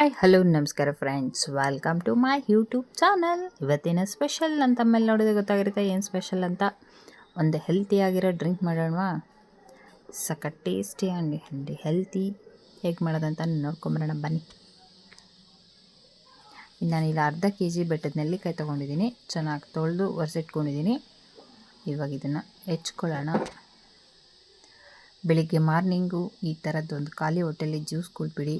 Hi, hello, ನಮಸ್ಕಾರ friends welcome to my YouTube channel ಇವತ್ತಿನ special ಅಂತ ಮೇಲೆ ನೋಡಿದ್ರೆ ಗೊತ್ತಾಗಿರುತ್ತೆ ಏನು ಸ್ಪೆಷಲ್ ಅಂತ. ಒಂದು ಹೆಲ್ತಿಯಾಗಿರೋ ಡ್ರಿಂಕ್ ಮಾಡೋಣವಾ? ಸಖತ್ ಟೇಸ್ಟಿ ಆ್ಯಂಡ್ ಹೆಲ್ತಿ ಹೇಗೆ ಮಾಡೋದಂತ ನೋಡ್ಕೊಂಬರೋಣ, ಬನ್ನಿ. ನಾನಿಲ್ಲಿ ಅರ್ಧ ಕೆ ಜಿ ಬೆಟ್ಟದ ನೆಲ್ಲಿಕಾಯಿ ತೊಗೊಂಡಿದ್ದೀನಿ. ಚೆನ್ನಾಗಿ ತೊಳೆದು ಒರೆಸಿಟ್ಕೊಂಡಿದ್ದೀನಿ. ಇವಾಗ ಇದನ್ನು ಹೆಚ್ಕೊಳ್ಳೋಣ. ಬೆಳಿಗ್ಗೆ ಮಾರ್ನಿಂಗು ಈ ಥರದ್ದೊಂದು ಖಾಲಿ ಹೊಟ್ಟೆಲಿ ಜ್ಯೂಸ್ ಕುಡ್ಬಿಡಿ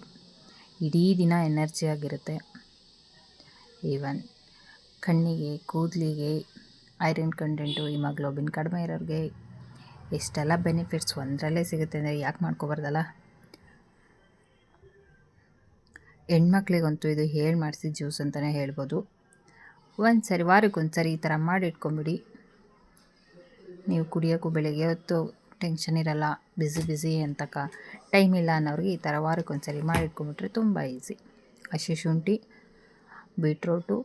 ಇಡೀ ದಿನ ಎನರ್ಜಿ ಆಗಿರುತ್ತೆ. ಈವನ್ ಕಣ್ಣಿಗೆ, ಕೂದಲಿಗೆ, ಐರನ್ ಕಂಟೆಂಟು, ಹಿಮೋಗ್ಲೋಬಿನ್ ಕಡಿಮೆ ಇರೋರಿಗೆ ಎಷ್ಟೆಲ್ಲ ಬೆನಿಫಿಟ್ಸ್ ಒಂದರಲ್ಲೇ ಸಿಗುತ್ತೆ ಅಂದರೆ ಯಾಕೆ ಮಾಡ್ಕೋಬಾರ್ದಲ್ಲ? ಹೆಣ್ಮಕ್ಳಿಗಂತೂ ಇದು ಹೇಳಿ ಮಾಡಿಸಿ ಜ್ಯೂಸ್ ಅಂತಲೇ ಹೇಳ್ಬೋದು. ಒಂದು ಸರಿ ವಾರಕ್ಕೆ ಒಂದು ಸರಿ ಈ ಥರ ಮಾಡಿ ಇಟ್ಕೊಂಬಿಡಿ. ನೀವು ಕುಡಿಯೋಕ್ಕೂ ಬೆಳಗ್ಗೆ ಹೊತ್ತು ಟೆನ್ಷನ್ ಇರಲ್ಲ, ಬ್ಯುಸಿ ಬ್ಯುಸಿ ಅಂತಕ ಟೈಮ್ ಇಲ್ಲ ಅನ್ನೋರಿಗೆ ಈ ಥರ ವಾರಕ್ಕೆ ಮಾಡಿಟ್ಕೊಂಡ್ಬಿಟ್ರೆ ಸರಿ ಮಾಡಿಟ್ಕೊಂಬಿಟ್ರೆ ತುಂಬ ಈಸಿ. ಹಸಿ ಶುಂಠಿ, ಬೀಟ್ರೋಟು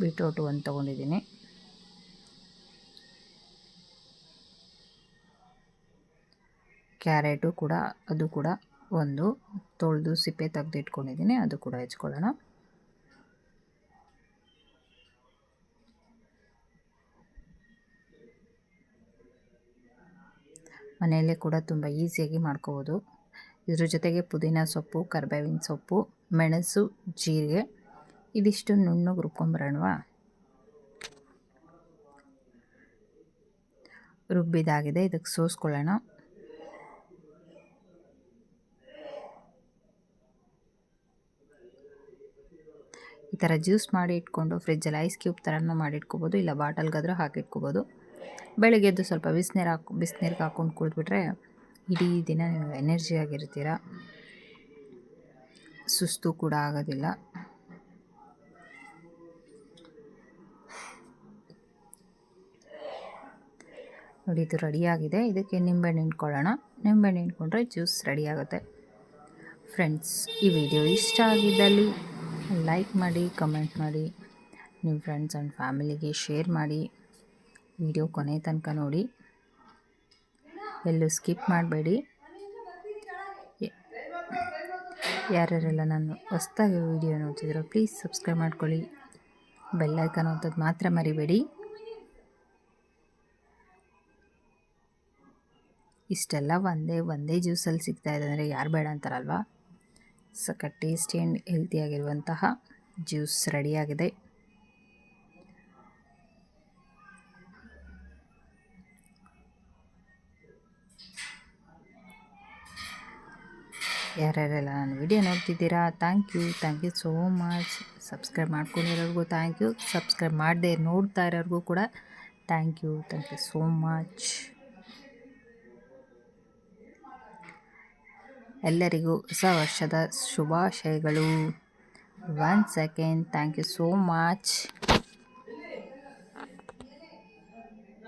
ಬೀಟ್ರೋಟು ಒಂದು ತೊಗೊಂಡಿದ್ದೀನಿ. ಕ್ಯಾರೆಟು ಕೂಡ, ಅದು ಕೂಡ. ಒಂದು ತೊಳೆದು ಸಿಪ್ಪೆ ತೆಗೆದು ಇಟ್ಕೊಂಡಿದ್ದೀನಿ ಅದು ಕೂಡ ಹೆಚ್ಕೊಳ್ಳೋಣ. ಮನೆಯಲ್ಲೇ ಕೂಡ ತುಂಬ ಈಸಿಯಾಗಿ ಮಾಡ್ಕೋಬೋದು. ಇದ್ರ ಜೊತೆಗೆ ಪುದೀನ ಸೊಪ್ಪು, ಕರ್ಬೇವಿನ ಸೊಪ್ಪು, ಮೆಣಸು, ಜೀರಿಗೆ, ಇದಿಷ್ಟು ನುಣ್ಣಗೆ ರುಬ್ಕೊಂಬರೋಣವಾ ರುಬ್ಬಿದಾಗಿದೆ, ಇದಕ್ಕೆ ಸೋಸ್ಕೊಳ್ಳೋಣ ಈ ಥರ ಜ್ಯೂಸ್ ಮಾಡಿ ಇಟ್ಕೊಂಡು ಫ್ರಿಜ್ಜಲ್ಲಿ ಐಸ್ ಕ್ಯೂಬ್ ಥರನೂ ಮಾಡಿ ಇಟ್ಕೋಬೋದು, ಇಲ್ಲ ಬಾಟಲ್ಗಾದರೂ ಹಾಕಿಟ್ಕೋಬೋದು ಬೆಳಗ್ಗೆದ್ದು ಸ್ವಲ್ಪ ಬಿಸಿನೀರು ಹಾಕಿ ಬಿಸಿನೀರಿಗೆ ಹಾಕ್ಕೊಂಡು ಕುಡಿದ್ಬಿಟ್ರೆ ಇಡೀ ದಿನ ನೀವು ಎನರ್ಜಿಯಾಗಿರ್ತೀರ ಸುಸ್ತು ಕೂಡ ಆಗೋದಿಲ್ಲ. ನೋಡಿ, ಇದು ರೆಡಿಯಾಗಿದೆ ಇದಕ್ಕೆ ನಿಂಬೆಹಣ್ಣು ಹಿಂಡ್ಕೊಳ್ಳೋಣ ನಿಂಬೆಹಣ್ಣು ಹಿಂಡ್ಕೊಂಡ್ರೆ ಜ್ಯೂಸ್ ರೆಡಿ ಆಗುತ್ತೆ. ಫ್ರೆಂಡ್ಸ್ ಈ ವಿಡಿಯೋ ಇಷ್ಟ ಆಗಿದ್ದಲ್ಲಿ ಲೈಕ್ ಮಾಡಿ ಕಮೆಂಟ್ ಮಾಡಿ ನಿಮ್ಮ ಫ್ರೆಂಡ್ಸ್ ಆ್ಯಂಡ್ ಫ್ಯಾಮಿಲಿಗೆ ಶೇರ್ ಮಾಡಿ. ವಿಡಿಯೋ ಕೊನೆ ತನಕ ನೋಡಿ. ಎಲ್ಲೂ ಸ್ಕಿಪ್ ಮಾಡಬೇಡಿ. ಯಾರ್ಯಾರೆಲ್ಲ ನಾನು ಹೊಸ್ದಾಗಿ ವಿಡಿಯೋ ನೋಡ್ತಿದ್ರು ಪ್ಲೀಸ್ ಸಬ್ಸ್ಕ್ರೈಬ್ ಮಾಡ್ಕೊಳ್ಳಿ. ಬೆಲ್ಲೈಕನ್ ಅಂಥದ್ದು ಮಾತ್ರ ಮರಿಬೇಡಿ. ಇಷ್ಟೆಲ್ಲ ಒಂದೇ ಒಂದೇ ಜ್ಯೂಸಲ್ಲಿ ಸಿಗ್ತಾ ಇದೆ ಅಂದರೆ ಯಾರು ಬೇಡ ಅಂತಾರಲ್ವಾ? ಸಖತ್ ಟೇಸ್ಟಿ ಆ್ಯಂಡ್ ಹೆಲ್ತಿಯಾಗಿರುವಂತಹ ಜ್ಯೂಸ್ ರೆಡಿಯಾಗಿದೆ. ಯಾರ್ಯಾರೆಲ್ಲ ನಾನು ವಿಡಿಯೋ ನೋಡ್ತಿದ್ದೀರಾ thank you thank you so much subscribe ಮಾಡ್ಕೊಂಡಿರೋರಿಗೂ thank you subscribe ಮಾಡದೆ ನೋಡ್ತಾ ಇರೋರಿಗೂ ಕೂಡ thank you thank you so much ಎಲ್ಲರಿಗೂ ಹೊಸ ವರ್ಷದ ಶುಭಾಶಯಗಳು. One second thank you so much